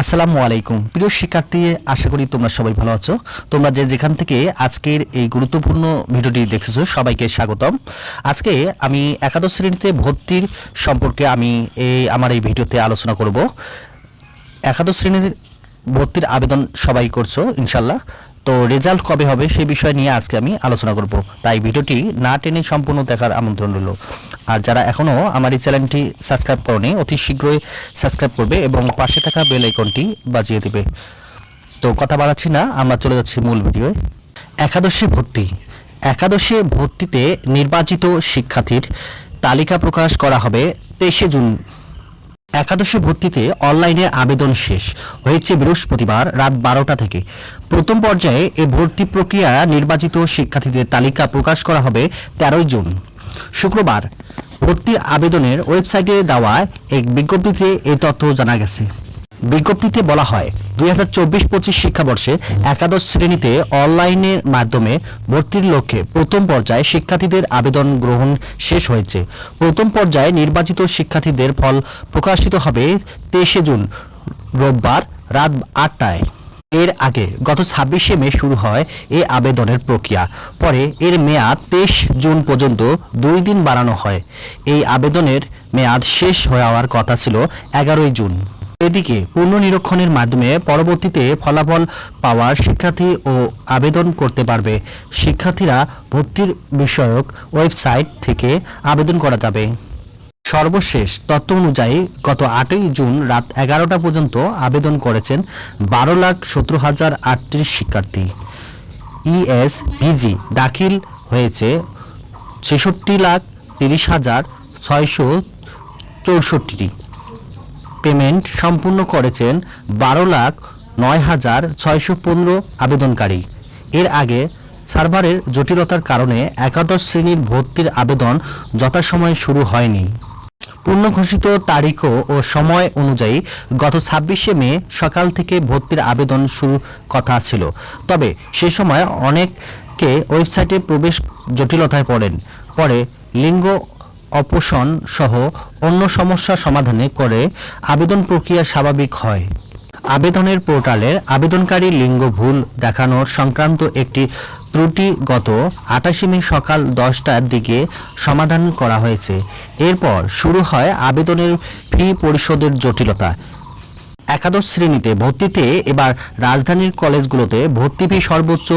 আসসালামু আলাইকুম প্রিয় শিক্ষার্থী, আশা করি তোমরা সবাই ভালো আছো। তোমরা যে যেখান থেকে আজকের এই গুরুত্বপূর্ণ ভিডিওটি দেখতেছো, সবাইকে স্বাগতম। আজকে আমি একাদশ শ্রেণীতে ভর্তির সম্পর্কে আমি এই আমার এই ভিডিওতে আলোচনা করব। একাদশ শ্রেণির ভর্তির আবেদন সবাই করছ, ইনশাল্লাহ। তো রেজাল্ট কবে হবে সেই বিষয় নিয়ে আজকে আমি আলোচনা করব। তাই ভিডিওটি না টেনে সম্পূর্ণ দেখার আমন্ত্রণ রইল। আর যারা এখনও আমার এই চ্যানেলটি সাবস্ক্রাইব করেনি, অতি শীঘ্রই সাবস্ক্রাইব করবে এবং পাশে থাকা বেল আইকনটি বাজিয়ে দেবে। তো কথা বাড়াচ্ছি না, আমরা চলে যাচ্ছি মূল ভিডিওয়ে। একাদশে ভর্তি। একাদশে ভর্তিতে নির্বাচিত শিক্ষার্থীর তালিকা প্রকাশ করা হবে তেইশে জুন। একাদশে ভর্তিতে অনলাইনে আবেদন শেষ। হয়েছে বৃহস্পতিবার রাত বারোটা থেকে। প্রথম পর্যায়ে এ ভর্তি প্রক্রিয়া নির্বাচিত শিক্ষার্থীদের তালিকা প্রকাশ করা হবে তেরোই জুন। শুক্রবার ভর্তি আবেদনের ওয়েবসাইটে দেওয়া এক বিজ্ঞপ্তিতে এই তথ্য জানা গেছে। বিজ্ঞপ্তিতে বলা হয়, দুই হাজার চব্বিশ পঁচিশ শিক্ষাবর্ষে একাদশ শ্রেণীতে অনলাইনের মাধ্যমে ভর্তির লক্ষ্যে প্রথম পর্যায়ে শিক্ষার্থীদের আবেদন গ্রহণ শেষ হয়েছে। প্রথম পর্যায়ে নির্বাচিত শিক্ষার্থীদের ফল প্রকাশিত হবে তেইশে জুন, রোববার রাত আটটায়। এর আগে গত ছাব্বিশে মে শুরু হয় এই আবেদনের প্রক্রিয়া। পরে এর মেয়াদ তেইশ জুন পর্যন্ত দুই দিন বাড়ানো হয়। এই আবেদনের মেয়াদ শেষ হওয়ার কথা ছিল এগারোই জুন। এদিকে পুনর্নিরীক্ষণের মাধ্যমে পরবর্তীতে ফলাফল পাওয়ার শিক্ষার্থী ও আবেদন করতে পারবে। শিক্ষার্থীরা ভর্তির বিষয়ক ওয়েবসাইট থেকে আবেদন করা যাবে। সর্বশেষ তথ্য অনুযায়ী গত আটই জুন রাত এগারোটা পর্যন্ত আবেদন করেছেন বারো লাখ সতেরো হাজার আটত্রিশ শিক্ষার্থী। ইএস ভিজি দাখিল হয়েছে ছেষট্টি লাখ তিরিশ হাজার ছয়শো চৌষট্টি পেমেন্ট সম্পূর্ণ করেছেন বারো লাখ নয় হাজার ছয়শো পনেরো আবেদনকারী। এর আগে সার্ভারের জটিলতার কারণে একাদশ শ্রেণির ভর্তির আবেদন যথাসময়ে শুরু হয়নি। পূর্ণ ঘোষিত তারিখ ও সময় অনুযায়ী গত ছাব্বিশে মে সকাল থেকে ভর্তির আবেদন শুরু কথা ছিল। তবে সে সময় অনেককে ওয়েবসাইটে প্রবেশ জটিলতায় পড়েন। পরে লিঙ্গ অপোষণ সহ অন্য সমস্যা সমাধানে করে আবেদন প্রক্রিয়া স্বাভাবিক হয়। আবেদনের পোর্টালের আবেদনকারী লিঙ্গ ভুল দেখানোর সংক্রান্ত একটি ত্রুটি গত আটাশি মে সকাল দশটার দিকে সমাধান করা হয়েছে। এরপর শুরু হয় আবেদনের ফি পরিশোধের জটিলতা। একাদশ শ্রেণীতে ভর্তিতে এবার রাজধানীর কলেজগুলোতে ভর্তি ফি সর্বোচ্চ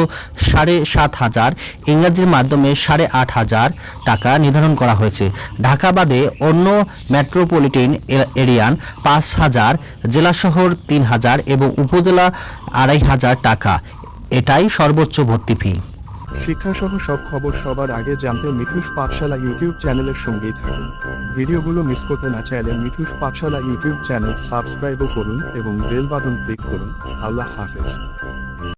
সাড়ে সাত হাজার, ইংরাজির মাধ্যমে সাড়ে আট হাজার টাকা নির্ধারণ করা হয়েছে। ঢাকা বাদে অন্য মেট্রোপলিটন এরিয়ান পাঁচ হাজার, জেলা শহর তিন হাজার এবং উপজেলা আড়াই হাজার টাকা। এটাই সর্বোচ্চ ভর্তি ফি। শিক্ষাসহ সব খবর সবার আগে জানতে মিঠুস পাঠশালা ইউটিউব চ্যানেলের সঙ্গেই থাকুন। ভিডিওগুলো মিস করতে না চাইলে মিঠুস পাঠশালা ইউটিউব চ্যানেল সাবস্ক্রাইবও করুন এবং বেল বাটন ক্লিক করুন। আল্লাহ হাফেজ।